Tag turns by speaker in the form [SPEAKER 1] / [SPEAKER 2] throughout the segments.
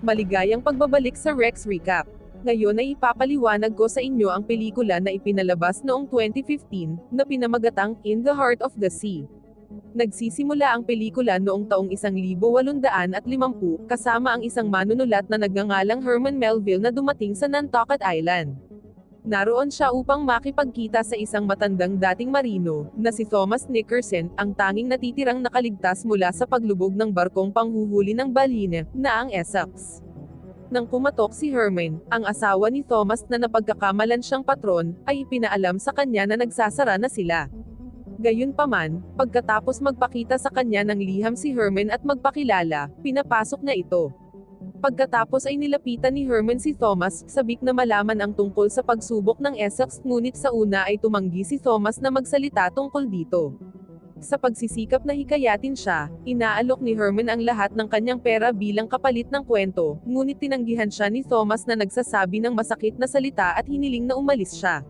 [SPEAKER 1] Maligayang pagbabalik sa Rex Recap. Ngayon ay ipapaliwanag ko sa inyo ang pelikula na ipinalabas noong 2015, na pinamagatang In the Heart of the Sea. Nagsisimula ang pelikula noong taong 1850 kasama ang isang manunulat na nagngangalang Herman Melville na dumating sa Nantucket Island. Naroon siya upang makipagkita sa isang matandang dating marino, na si Thomas Nickerson, ang tanging natitirang nakaligtas mula sa paglubog ng barkong panghuhuli ng baline, na ang Essex. Nang kumatok si Herman, ang asawa ni Thomas na napagkakamalan siyang patron, ay ipinaalam sa kanya na nagsasara na sila. Gayunpaman, pagkatapos magpakita sa kanya ng liham si Herman at magpakilala, pinapasok na ito. Pagkatapos ay nilapitan ni Herman si Thomas, sabik na malaman ang tungkol sa pagsubok ng Essex ngunit sa una ay tumanggi si Thomas na magsalita tungkol dito. Sa pagsisikap na hikayatin siya, inaalok ni Herman ang lahat ng kanyang pera bilang kapalit ng kwento, ngunit tinanggihan siya ni Thomas na nagsasabi ng masakit na salita at hiniling na umalis siya.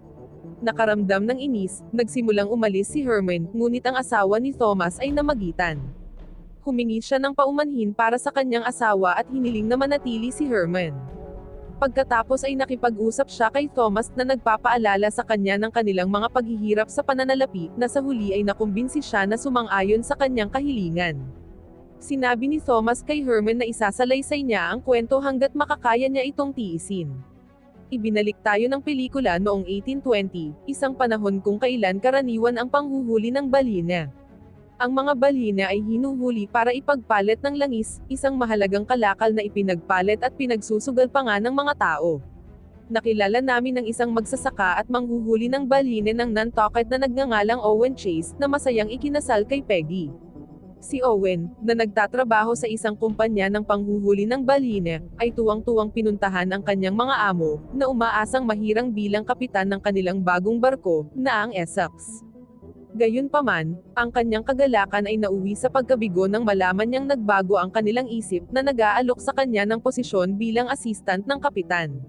[SPEAKER 1] Nakaramdam ng inis, nagsimulang umalis si Herman, ngunit ang asawa ni Thomas ay namagitan. Humingi siya ng paumanhin para sa kanyang asawa at hiniling na manatili si Herman. Pagkatapos ay nakipag-usap siya kay Thomas na nagpapaalala sa kanya ng kanilang mga paghihirap sa pananalapi, na sa huli ay nakumbinsi siya na sumang-ayon sa kanyang kahilingan. Sinabi ni Thomas kay Herman na isasalaysay niya ang kwento hanggat makakaya niya itong tiisin. Ibinalik tayo ng pelikula noong 1820, isang panahon kung kailan karaniwan ang panghuhuli ng balina. Ang mga balina ay hinuhuli para ipagpalit ng langis, isang mahalagang kalakal na ipinagpalit at pinagsusugal pa nga ng mga tao. Nakilala namin ng isang magsasaka at manghuhuli ng balina ng Nantucket na nagngangalang Owen Chase, na masayang ikinasal kay Peggy. Si Owen, na nagtatrabaho sa isang kumpanya ng panghuhuli ng balina, ay tuwang-tuwang pinuntahan ang kanyang mga amo, na umaasang mahirang bilang kapitan ng kanilang bagong barko, na ang Essex. Gayunpaman, ang kanyang kagalakan ay nauwi sa pagkabigo nang malaman niyang nagbago ang kanilang isip na nag-aalok sa kanya ng posisyon bilang assistant ng kapitan.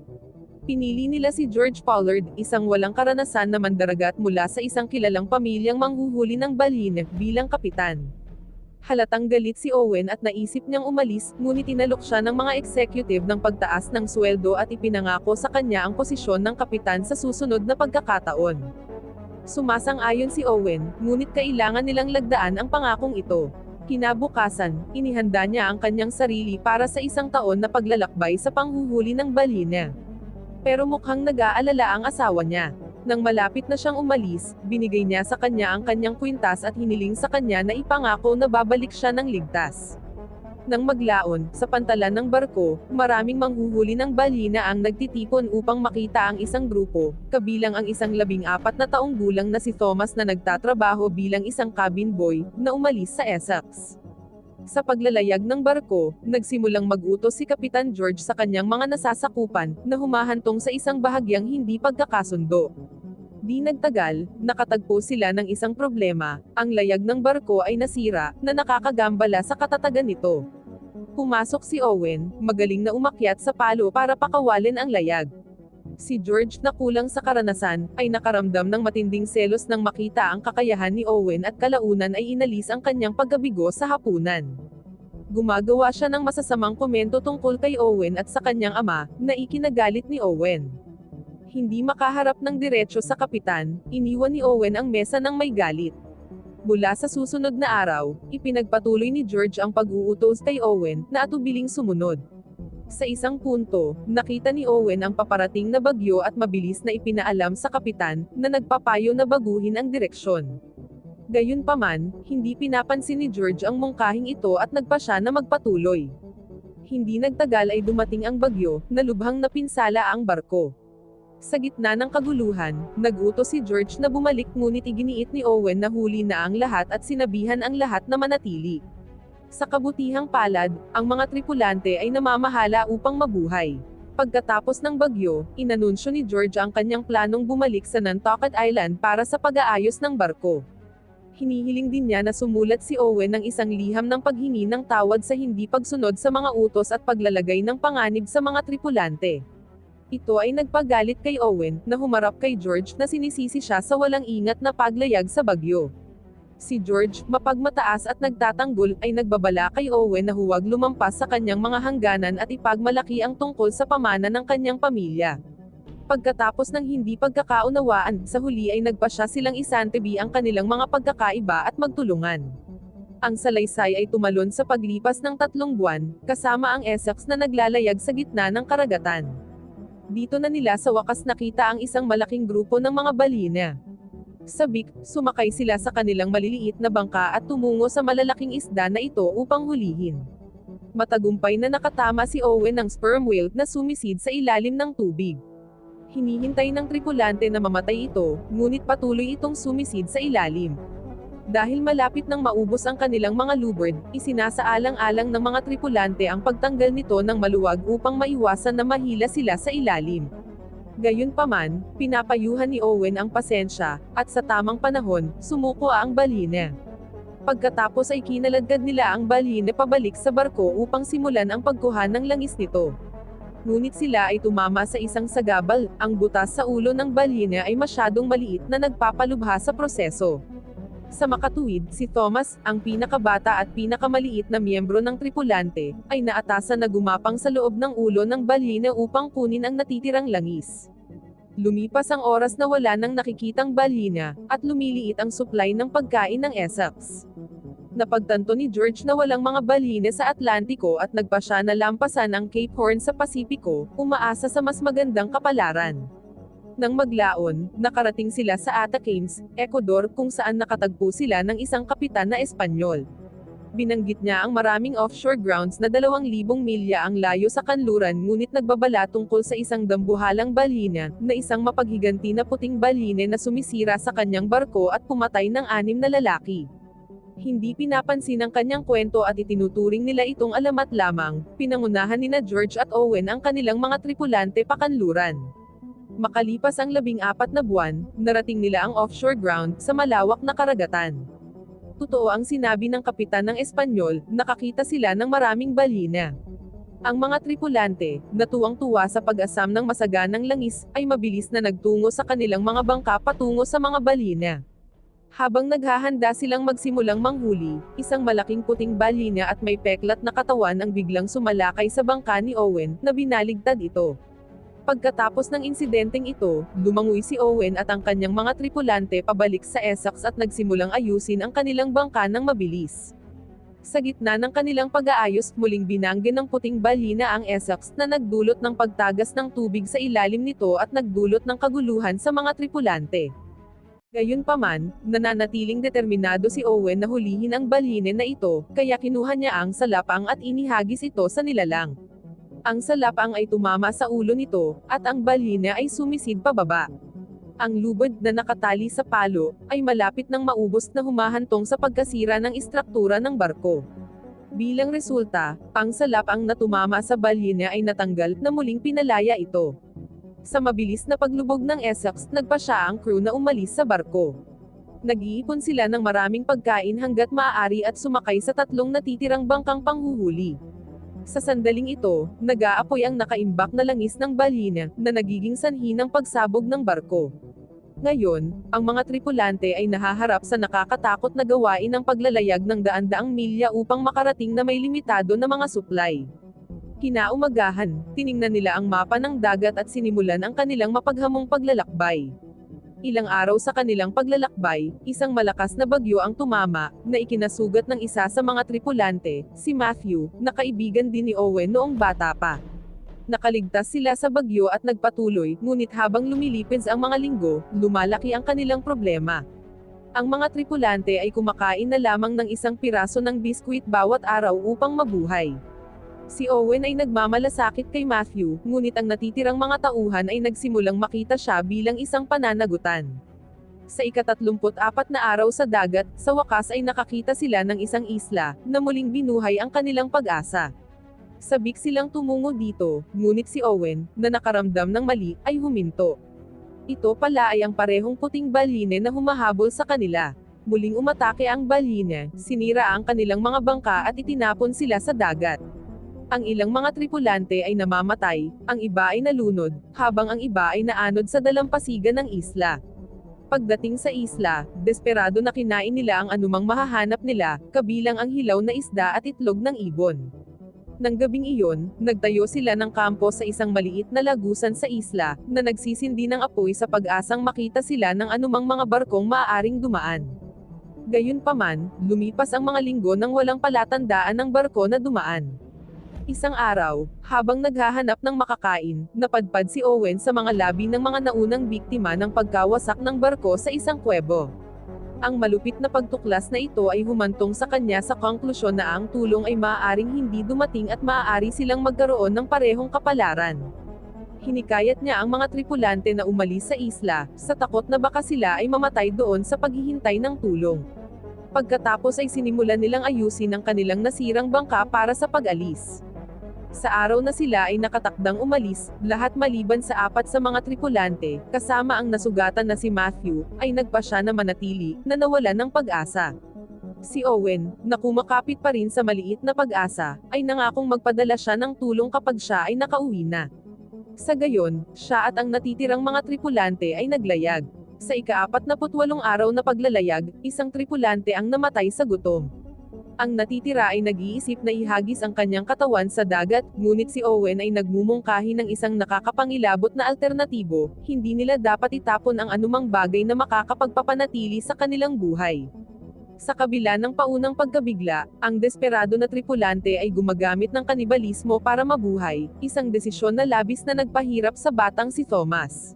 [SPEAKER 1] Pinili nila si George Pollard, isang walang karanasan na mandaragat mula sa isang kilalang pamilyang manghuhuli ng balin, bilang kapitan. Halatang galit si Owen at naisip niyang umalis, ngunit inalok siya ng mga executive ng pagtaas ng sweldo at ipinangako sa kanya ang posisyon ng kapitan sa susunod na pagkakataon. Sumasang-ayon si Owen, ngunit kailangan nilang lagdaan ang pangakong ito. Kinabukasan, inihanda niya ang kanyang sarili para sa isang taon na paglalakbay sa panghuhuli ng balina. Pero mukhang nag-aalala ang asawa niya. Nang malapit na siyang umalis, binigay niya sa kanya ang kanyang kwintas at hiniling sa kanya na ipangako na babalik siya ng ligtas. Nang maglaon, sa pantalan ng barko, maraming manghuhuli ng balina ang nagtitipon upang makita ang isang grupo, kabilang ang isang labing apat na taong gulang na si Thomas na nagtatrabaho bilang isang cabin boy, na umalis sa Essex. Sa paglalayag ng barko, nagsimulang mag-utos si Kapitan George sa kanyang mga nasasakupan, na humahantong sa isang bahagyang hindi pagkakasundo. Di nagtagal, nakatagpo sila ng isang problema, ang layag ng barko ay nasira, na nakakagambala sa katatagan nito. Pumasok si Owen, magaling na umakyat sa palo para pakawalin ang layag. Si George na kulang sa karanasan, ay nakaramdam ng matinding selos nang makita ang kakayahan ni Owen at kalaunan ay inalis ang kanyang paggabigo sa hapunan. Gumagawa siya ng masasamang komento tungkol kay Owen at sa kanyang ama, na ikinagalit ni Owen hindi makaharap ng diretsyo sa kapitan, iniwan ni Owen ang mesa ng may galit. Mula sa susunod na araw, ipinagpatuloy ni George ang pag-uutos kay Owen, na atubiling sumunod. Sa isang punto, nakita ni Owen ang paparating na bagyo at mabilis na ipinaalam sa kapitan, na nagpapayo na baguhin ang direksyon. Gayunpaman, hindi pinapansin ni George ang mungkahing ito at nagpa siya na magpatuloy. Hindi nagtagal ay dumating ang bagyo, na lubhang napinsala ang barko. Sa gitna ng kaguluhan, nagutos si George na bumalik ngunit iginiit ni Owen na huli na ang lahat at sinabihan ang lahat na manatili. Sa kabutihang palad, ang mga tripulante ay namamahala upang mabuhay. Pagkatapos ng bagyo, inanunsyo ni George ang kanyang planong bumalik sa Nantucket Island para sa pag-aayos ng barko. Hinihiling din niya na sumulat si Owen ng isang liham ng paghingi ng tawad sa hindi pagsunod sa mga utos at paglalagay ng panganib sa mga tripulante. Ito ay nagpagalit kay Owen, na humarap kay George na sinisisi siya sa walang ingat na paglayag sa bagyo. Si George, mapagmataas at nagtatanggol, ay nagbabala kay Owen na huwag lumampas sa kanyang mga hangganan at ipagmalaki ang tungkol sa pamana ng kanyang pamilya. Pagkatapos ng hindi pagkakaunawaan, sa huli ay nagpasya silang isantebi ang kanilang mga pagkakaiba at magtulungan. Ang salaysay ay tumalon sa paglipas ng tatlong buwan, kasama ang Essex na naglalayag sa gitna ng karagatan. Dito na nila sa wakas nakita ang isang malaking grupo ng mga balina. Sa Bic, sumakay sila sa kanilang maliliit na bangka at tumungo sa malalaking isda na ito upang hulihin. Matagumpay na nakatama si Owen ng sperm whale na sumisid sa ilalim ng tubig. Hinihintay ng tripulante na mamatay ito, ngunit patuloy itong sumisid sa ilalim. Dahil malapit nang maubos ang kanilang mga lubid, isinasaalang-alang ng mga tripulante ang pagtanggal nito ng maluwag upang maiwasan na mahila sila sa ilalim. Gayunpaman, pinapayuhan ni Owen ang pasensya, at sa tamang panahon, sumuko ang balina. Pagkatapos ay kinaladkad nila ang balina pabalik sa barko upang simulan ang pagkuha ng langis nito. Ngunit sila ay tumama sa isang sagabal, ang butas sa ulo ng balina ay masyadong maliit na nagpapalubha sa proseso. Sa makatuwid, si Thomas, ang pinakabata at pinakamaliit na miyembro ng tripulante, ay naatasan na gumapang sa loob ng ulo ng balina upang kunin ang natitirang langis. Lumipas ang oras na wala nang nakikitang balina, at lumiliit ang supply ng pagkain ng Essex. Napagtanto ni George na walang mga balina sa Atlantiko at nagpa siya na lampasan ang Cape Horn sa Pasipiko, umaasa sa mas magandang kapalaran. Nang maglaon, nakarating sila sa Atacames, Ecuador kung saan nakatagpo sila ng isang kapitan na Espanyol. Binanggit niya ang maraming offshore grounds na 2,000 milya ang layo sa kanluran ngunit nagbabala tungkol sa isang dambuhalang balina, na isang mapaghiganti na puting baline na sumisira sa kanyang barko at pumatay ng anim na lalaki. Hindi pinapansin ang kanyang kwento at itinuturing nila itong alamat lamang, pinangunahan ni na George at Owen ang kanilang mga tripulante pakanluran. Makalipas ang labing apat na buwan, narating nila ang offshore ground sa malawak na karagatan. Totoo ang sinabi ng kapitan ng Espanyol, nakakita sila ng maraming balina. Ang mga tripulante, natuwang-tuwa sa pag-asam ng masaganang langis, ay mabilis na nagtungo sa kanilang mga bangka patungo sa mga balina. Habang naghahanda silang magsimulang manghuli, isang malaking puting balina at may peklat na katawan ang biglang sumalakay sa bangka ni Owen, na binaligtad ito. Pagkatapos ng insidenteng ito, lumangoy si Owen at ang kanyang mga tripulante pabalik sa Essex at nagsimulang ayusin ang kanilang bangka ng mabilis. Sa gitna ng kanilang pag-aayos, muling binanggi ng puting balina ang Essex na nagdulot ng pagtagas ng tubig sa ilalim nito at nagdulot ng kaguluhan sa mga tripulante. Gayunpaman, nananatiling determinado si Owen na hulihin ang balina na ito, kaya kinuha niya ang salapang at inihagis ito sa nilalang. Ang salapang ay tumama sa ulo nito, at ang balina ay sumisid pababa. Ang lubid na nakatali sa palo, ay malapit ng maubos na humahantong sa pagkasira ng istruktura ng barko. Bilang resulta, ang salapang na tumama sa balina ay natanggal na muling pinalaya ito. Sa mabilis na paglubog ng Essex, nagpa siya ang crew na umalis sa barko. Nag-iipon sila ng maraming pagkain hanggat maaari at sumakay sa tatlong natitirang bangkang panghuhuli. Sa sandaling ito, nag-aapoy ang nakaimbak na langis ng balina, na nagiging sanhi ng pagsabog ng barko. Ngayon, ang mga tripulante ay nahaharap sa nakakatakot na gawain ng paglalayag ng daan-daang milya upang makarating na may limitado na mga supply. Kinaumagahan, tiningnan nila ang mapa ng dagat at sinimulan ang kanilang mapaghamong paglalakbay. Ilang araw sa kanilang paglalakbay, isang malakas na bagyo ang tumama, na ikinasugat ng isa sa mga tripulante, si Matthew, na kaibigan din ni Owen noong bata pa. Nakaligtas sila sa bagyo at nagpatuloy, ngunit habang lumilipid ang mga linggo, lumalaki ang kanilang problema. Ang mga tripulante ay kumakain na lamang ng isang piraso ng biskwit bawat araw upang mabuhay. Si Owen ay nagmamalasakit kay Matthew, ngunit ang natitirang mga tauhan ay nagsimulang makita siya bilang isang pananagutan. Sa ikatatlumput apat na araw sa dagat, sa wakas ay nakakita sila ng isang isla, na muling binuhay ang kanilang pag-asa. Sabik silang tumungo dito, ngunit si Owen, na nakaramdam ng mali, ay huminto. Ito pala ay ang parehong puting baline na humahabol sa kanila. Muling umatake ang baline, sinira ang kanilang mga bangka at itinapon sila sa dagat. Ang ilang mga tripulante ay namamatay, ang iba ay nalunod, habang ang iba ay naanod sa dalampasigan ng isla. Pagdating sa isla, desperado na kinain nila ang anumang mahahanap nila, kabilang ang hilaw na isda at itlog ng ibon. Nang gabing iyon, nagtayo sila ng kampo sa isang maliit na lagusan sa isla, na nagsisindi ng apoy sa pag-asang makita sila ng anumang mga barkong maaaring dumaan. Gayunpaman, lumipas ang mga linggo nang walang palatandaan ng barko na dumaan. Isang araw, habang naghahanap ng makakain, napadpad si Owen sa mga labi ng mga naunang biktima ng pagkawasak ng barko sa isang kwebo. Ang malupit na pagtuklas na ito ay humantong sa kanya sa konklusyon na ang tulong ay maaaring hindi dumating at maaari silang magkaroon ng parehong kapalaran. Hinikayat niya ang mga tripulante na umalis sa isla, sa takot na baka sila ay mamatay doon sa paghihintay ng tulong. Pagkatapos ay sinimulan nilang ayusin ang kanilang nasirang bangka para sa pag-alis. Sa araw na sila ay nakatakdang umalis, lahat maliban sa apat sa mga tripulante, kasama ang nasugatan na si Matthew, ay nagpa siya na manatili, na nawalan ng pag-asa. Si Owen, na kumakapit pa rin sa maliit na pag-asa, ay nangakong magpadala siya ng tulong kapag siya ay nakauwi na. Sa gayon, siya at ang natitirang mga tripulante ay naglayag. Sa ika-apat na araw na paglalayag, isang tripulante ang namatay sa gutom. Ang natitira ay nag-iisip na ihagis ang kanyang katawan sa dagat, ngunit si Owen ay nagmumungkahi ng isang nakakapangilabot na alternatibo, hindi nila dapat itapon ang anumang bagay na makakapagpapanatili sa kanilang buhay. Sa kabila ng paunang pagkabigla, ang desperado na tripulante ay gumagamit ng kanibalismo para mabuhay, isang desisyon na labis na nagpahirap sa batang si Thomas.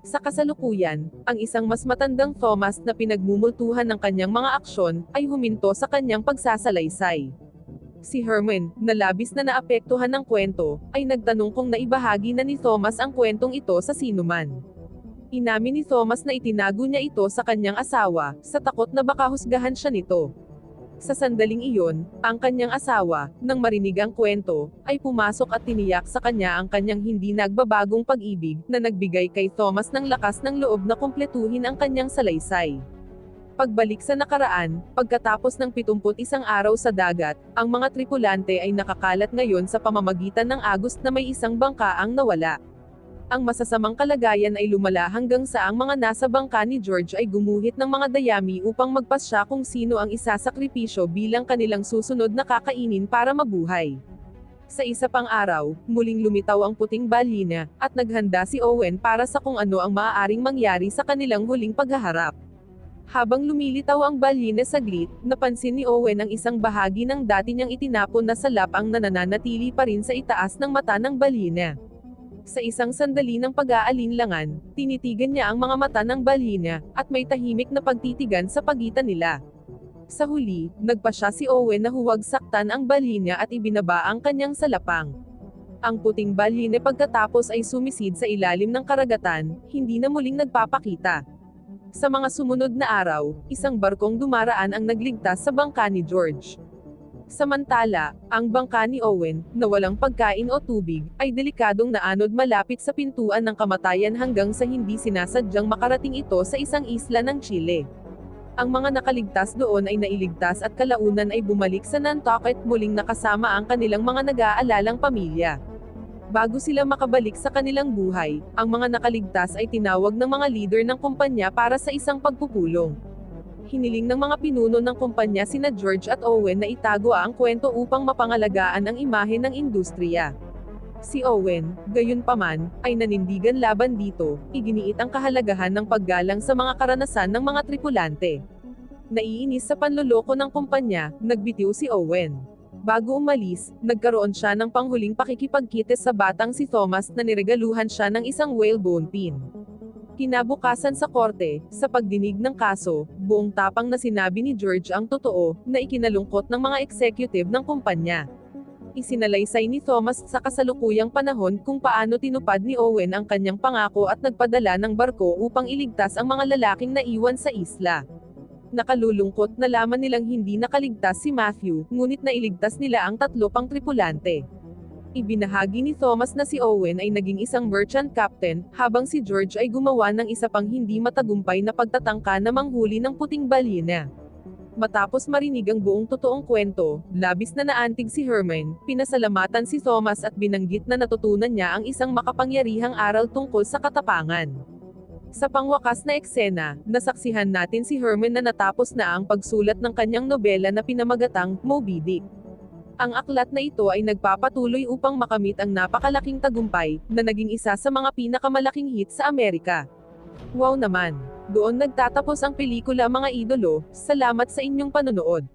[SPEAKER 1] Sa kasalukuyan, ang isang mas matandang Thomas na pinagmumultuhan ng kanyang mga aksyon, ay huminto sa kanyang pagsasalaysay. Si Herman, na labis na naapektuhan ng kwento, ay nagtanong kung naibahagi na ni Thomas ang kwentong ito sa sinuman. Inamin ni Thomas na itinago niya ito sa kanyang asawa, sa takot na baka husgahan siya nito. Sa sandaling iyon, ang kanyang asawa, nang marinig ang kwento, ay pumasok at tiniyak sa kanya ang kanyang hindi nagbabagong pag-ibig, na nagbigay kay Thomas ng lakas ng loob na kumpletuhin ang kanyang salaysay. Pagbalik sa nakaraan, pagkatapos ng 71 araw sa dagat, ang mga tripulante ay nakakalat ngayon sa pamamagitan ng agos na may isang bangka ang nawala ang masasamang kalagayan ay lumala hanggang sa ang mga nasa bangka ni George ay gumuhit ng mga dayami upang magpasya kung sino ang isasakripisyo bilang kanilang susunod na kakainin para mabuhay. Sa isa pang araw, muling lumitaw ang puting balina, at naghanda si Owen para sa kung ano ang maaaring mangyari sa kanilang huling paghaharap. Habang lumilitaw ang balina saglit, napansin ni Owen ang isang bahagi ng dati niyang itinapon na salap ang nananatili pa rin sa itaas ng mata ng balina. Sa isang sandali ng pag-aalinlangan, tinitigan niya ang mga mata ng balina, at may tahimik na pagtitigan sa pagitan nila. Sa huli, nagpa siya si Owen na huwag saktan ang balina at ibinaba ang kanyang salapang. Ang puting balina pagkatapos ay sumisid sa ilalim ng karagatan, hindi na muling nagpapakita. Sa mga sumunod na araw, isang barkong dumaraan ang nagligtas sa bangka ni George. Samantala, ang bangka ni Owen, na walang pagkain o tubig, ay delikadong naanod malapit sa pintuan ng kamatayan hanggang sa hindi sinasadyang makarating ito sa isang isla ng Chile. Ang mga nakaligtas doon ay nailigtas at kalaunan ay bumalik sa Nantucket muling nakasama ang kanilang mga nag-aalalang pamilya. Bago sila makabalik sa kanilang buhay, ang mga nakaligtas ay tinawag ng mga leader ng kumpanya para sa isang pagpupulong hiniling ng mga pinuno ng kumpanya sina George at Owen na itago ang kwento upang mapangalagaan ang imahe ng industriya. Si Owen, gayon paman, ay nanindigan laban dito, iginiit ang kahalagahan ng paggalang sa mga karanasan ng mga tripulante. Naiinis sa panloloko ng kumpanya, nagbitiw si Owen. Bago umalis, nagkaroon siya ng panghuling pakikipagkites sa batang si Thomas na niregaluhan siya ng isang whalebone pin. Kinabukasan sa korte, sa pagdinig ng kaso, buong tapang na sinabi ni George ang totoo, na ikinalungkot ng mga executive ng kumpanya. Isinalaysay ni Thomas sa kasalukuyang panahon kung paano tinupad ni Owen ang kanyang pangako at nagpadala ng barko upang iligtas ang mga lalaking naiwan sa isla. Nakalulungkot na laman nilang hindi nakaligtas si Matthew, ngunit nailigtas nila ang tatlo pang tripulante. Ibinahagi ni Thomas na si Owen ay naging isang merchant captain, habang si George ay gumawa ng isa pang hindi matagumpay na pagtatangka na manghuli ng puting balina. Matapos marinig ang buong totoong kwento, labis na naantig si Herman, pinasalamatan si Thomas at binanggit na natutunan niya ang isang makapangyarihang aral tungkol sa katapangan. Sa pangwakas na eksena, nasaksihan natin si Herman na natapos na ang pagsulat ng kanyang nobela na pinamagatang Moby Dick. Ang aklat na ito ay nagpapatuloy upang makamit ang napakalaking tagumpay, na naging isa sa mga pinakamalaking hit sa Amerika. Wow naman! Doon nagtatapos ang pelikula mga idolo, salamat sa inyong panonood.